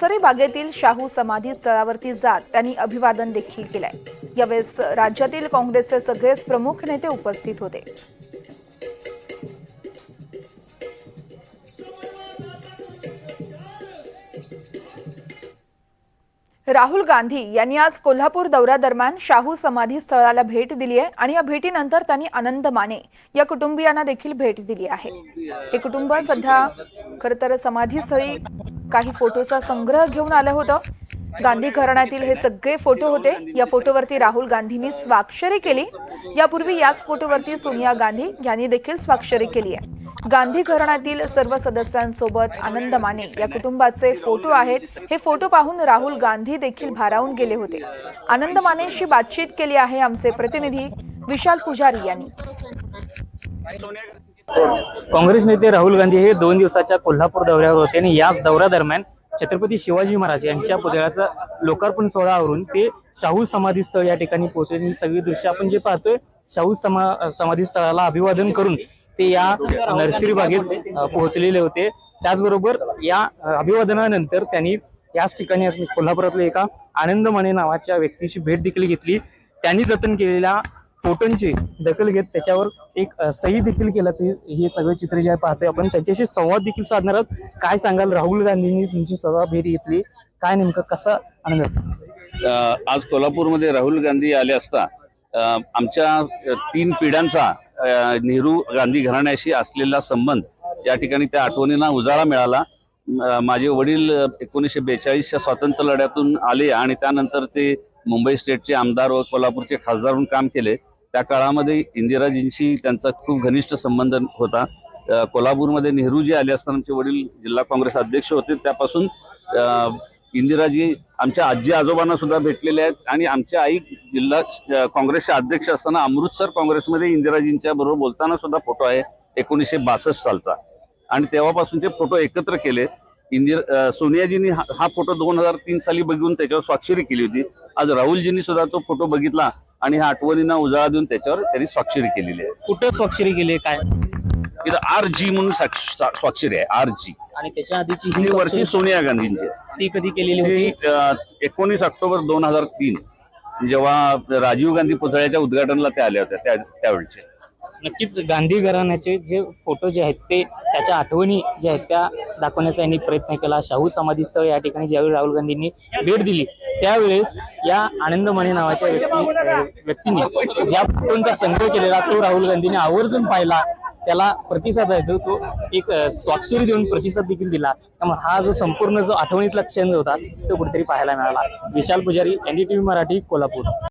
सरे बागेतील शाहू समाधी स्थळावरती जात त्यांनी अभिवादन देखील केलंय. यावेळेस राज्यातील काँग्रेसचे सगळेच प्रमुख नेते उपस्थित होते. राहुल गांधी यांनी आज कोल्हापूर दौऱ्यादरम्यान शाहू समाधी स्थळाला भेट दिली आहे आणि या भेटीनंतर त्यांनी आनंद माने या कुटुंबियांना देखील भेट दिली आहे. हे कुटुंब सध्या खर तर समाधीस्थळी काही फोटोचा संग्रह घेऊन आलं होतं. गांधी घराण्यातील हे सगळे फोटो होते. या फोटोवरती राहुल गांधींनी स्वाक्षरी केली. यापूर्वी याच फोटोवरती सोनिया गांधी यांनी देखील स्वाक्षरी केली आहे. गांधी घराण्यातील सर्व सदस्यांसोबत आनंद माने या कुटुंबाचे फोटो आहेत. हे फोटो पाहून राहुल गांधी देखील भारावून गेले होते. आनंद मानेशी बातचीत केली आहे आमचे प्रतिनिधी विशाल पुजारी यांनी. काँग्रेस नेते राहुल गांधी हे दोन दिवसाच्या कोल्हापूर दौऱ्यावर होते आणि याच दौऱ्यादरम्यान छत्रपती शिवाजी महाराज यांच्या पुतळ्याचा लोकार्पण सोहळावरून ते शाहू समाधी स्थळ या ठिकाणी पोहोचले. ही सगळी दृश्य आपण जे पाहतोय शाहू समाधी स्थळाला अभिवादन करून ते या नर्सरी बागेत पोहोचलेले होते. त्याचबरोबर या अभिवादनानंतर त्यांनी याच ठिकाणी असं कोल्हापुरातल्या एका आनंद नावाच्या व्यक्तीची भेट देखील घेतली. त्यांनी जतन केलेल्या फोटोंची दखल घेत त्याच्यावर एक सही देखील केल्याचं हे- हे सगळे चित्र जे आहे पाहतोय आपण. त्याच्याशी संवाद देखील साधणार आहोत. काय सांगाल? राहुल गांधींनी तुमची स्वतः भेट घेतली. काय नेमकं कसा आनंद आज कोल्हापूरमध्ये राहुल गांधी आले असता आमच्या तीन पिढ्यांचा नेहरू गांधी घराण्याशी असलेला संबंध या ठिकाणी त्या आठवणींना उजाळा मिळाला. माझे वडील एकोणीसशे बेचाळीसच्या स्वातंत्र्य लढ्यातून आले आणि त्यानंतर ते मुंबई स्टेटचे आमदार व कोल्हापूरचे खासदार म्हणून काम केले. त्या काळामध्ये इंदिराजींशी त्यांचा खूप घनिष्ठ संबंध होता. कोल्हापूरमध्ये नेहरूजी आले असताना आमचे वडील जिल्हा काँग्रेस अध्यक्ष होते. त्यापासून इंदिराजी आमच्या आजी आजोबांना सुद्धा भेटलेले आहेत आणि आमच्या आई जिल्हा काँग्रेसचे अध्यक्ष असताना अमृतसर काँग्रेसमध्ये इंदिराजींच्या बरोबर बोलताना सुद्धा फोटो आहे एकोणीसशे बासष्ट सालचा. आणि तेव्हापासूनचे फोटो एकत्र केले. इंदिर सोनियाजींनी हा हा फोटो दोन हजार तीन साली बघून त्याच्यावर स्वाक्षरी केली होती. आज राहुलजींनी सुद्धा तो फोटो बघितला. आणि ह्या आठवणींना उजाळा देऊन त्याच्यावर त्यांनी स्वाक्षरी केलेली आहे. कुठं स्वाक्षरी केली काय? इथं आर जी म्हणून साक्ष- सा- स्वाक्षरी आहे आर जी आणि त्याच्या आधीची ही ही वर्षी स्वाक्षरी सोनिया गांधींची आहे. ती कधी केलेली ही होती एकोणीस ऑक्टोबर दोन हजार तीन. जेव्हा राजीव गांधी पुतळ्याच्या उद्घाटनला ते आले होते त्या त्यावेळचे. नक्कीच गांधी घराण्याचे जे फोटो जे आहेत ते त्याच्या आठवणी ज्या आहेत त्या दाखवण्याचा यांनी प्रयत्न केला. शाहू समाधी स्थळ या ठिकाणी ज्यावेळी राहुल गांधींनी भेट दिली त्यावेळेस या आनंदमणी नावाच्या व्यक्ती व्यक्तीने ज्या फोटोंचा संग्रह केलेला तो राहुल गांधीने आवर्जून पाहिला त्याला प्रतिसाद आहे जो तो एक स्वाक्षरी देऊन प्रतिसाद देखील दिला. त्यामुळे हा जो संपूर्ण जो आठवणीतला क्षण जो होता तो कुठेतरी पाहायला मिळाला. विशाल पुजारी एनडीटीव्ही मराठी कोल्हापूर.